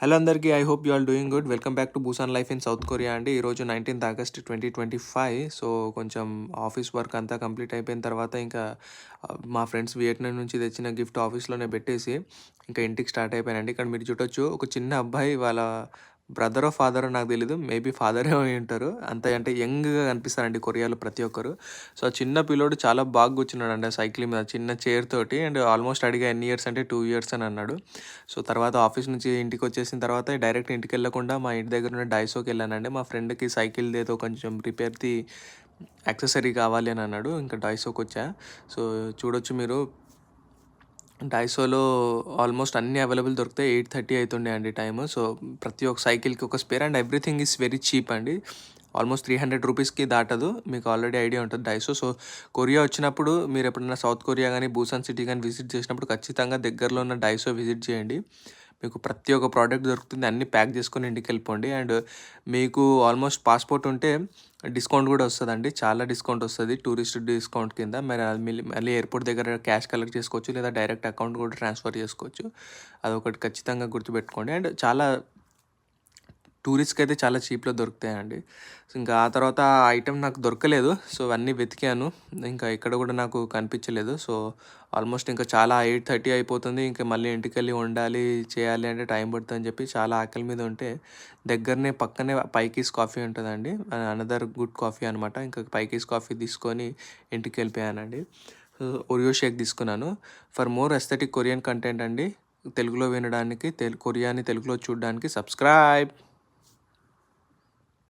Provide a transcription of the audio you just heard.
Hello అందరికీ I hope you all doing good. Welcome back to Busan life in South Korea అండి. ఈరోజు nineteenth August twenty twenty five. So కొంచెం office work అంతా complete అయిపోయిన తర్వాత ఇంకా మా ఫ్రెండ్స్ వియట్నాం నుంచి తెచ్చిన గిఫ్ట్ ఆఫీస్లోనే పెట్టేసి ఇంకా ఇంటికి స్టార్ట్ అయిపోయానండి. ఇక్కడ మీరు చూడొచ్చు ఒక చిన్న అబ్బాయి వాళ్ళ బ్రదరో ఫాదరో నాకు తెలీదు. మేబీ ఫాదరే అయి ఉంటారు అంత అంటే యంగ్గా కనిపిస్తారండి కొరియాలో ప్రతి ఒక్కరు. సో చిన్న పిల్లోడు చాలా బాగా కూర్చున్నాడు అండి సైకిల్ మీద చిన్న చైర్ తోటి అండ్ ఆల్మోస్ట్ అడిగా ఎన్ని ఇయర్స్ అంటే టూ ఇయర్స్ అని అన్నాడు. సో తర్వాత ఆఫీస్ నుంచి ఇంటికి వచ్చేసిన తర్వాత డైరెక్ట్ ఇంటికి వెళ్ళకుండా మా ఇంటి దగ్గర ఉన్న డైసోకి వెళ్ళానండి. మా ఫ్రెండ్కి సైకిల్ ఏదో కొంచెం రిపేర్ది యాక్సెసరీ కావాలి అని అన్నాడు. ఇంకా డైసోకి వచ్చా. సో చూడొచ్చు మీరు. డైసోలో ఆల్మోస్ట్ అన్ని అవైలబుల్ దొరుకుతాయి ఎయిట్ థర్టీ అవుతుండే అండి టైమ్ సో ప్రతి ఒక్క సైకిల్కి ఒక spare and everything is very cheap అండి. ఆల్మోస్ట్ త్రీ హండ్రెడ్ రూపీస్కి దాటదు. మీకు ఆల్రెడీ ఐడియా ఉంటుంది డైసో సో కొరియా వచ్చినప్పుడు మీరు ఎప్పుడైనా సౌత్ కొరియా కానీ బూసాన్ సిటీ కానీ విజిట్ చేసినప్పుడు ఖచ్చితంగా దగ్గరలో ఉన్న డైసో విజిట్ చేయండి. మీకు ప్రతి ఒక్క ప్రోడక్ట్ దొరుకుతుంది అన్ని ప్యాక్ చేసుకొని ఇంటికి వెళ్ళిపోండి. అండ్ మీకు ఆల్మోస్ట్ పాస్పోర్ట్ ఉంటే డిస్కౌంట్ కూడా వస్తుందండి. చాలా డిస్కౌంట్ వస్తుంది. టూరిస్ట్ డిస్కౌంట్ కింద. మరి మళ్ళీ మళ్ళీ ఎయిర్పోర్ట్ దగ్గర క్యాష్ కలెక్ట్ చేసుకోవచ్చు లేదా డైరెక్ట్ అకౌంట్ కూడా ట్రాన్స్ఫర్ చేసుకోవచ్చు. అదొకటి ఖచ్చితంగా గుర్తుపెట్టుకోండి. అండ్ చాలా టూరిస్ట్కి అయితే చాలా చీప్లో దొరుకుతాయండి. సో ఇంకా ఆ తర్వాత ఆ ఐటెం నాకు దొరకలేదు. సో అన్నీ వెతికాను. ఇంకా ఇక్కడ కూడా నాకు కనిపించలేదు. సో ఆల్మోస్ట్ ఇంకా చాలా ఎయిట్ థర్టీ అయిపోతుంది. ఇంకా మళ్ళీ ఇంటికి వెళ్ళి వండాలి చేయాలి అంటే టైం పడుతుంది అని చెప్పి చాలా ఆకలి మీద ఉంటే దగ్గరనే పక్కనే పైకీస్ కాఫీ ఉంటుందండి. అనదర్ గుడ్ కాఫీ అనమాట ఇంకా పైకీస్ కాఫీ తీసుకొని ఇంటికి వెళ్ళిపోయానండి ఒరియో షేక్ తీసుకున్నాను. For more aesthetic Korean content అండి తెలుగులో వినడానికి తెలు కొరియాని తెలుగులో చూడడానికి సబ్స్క్రైబ్!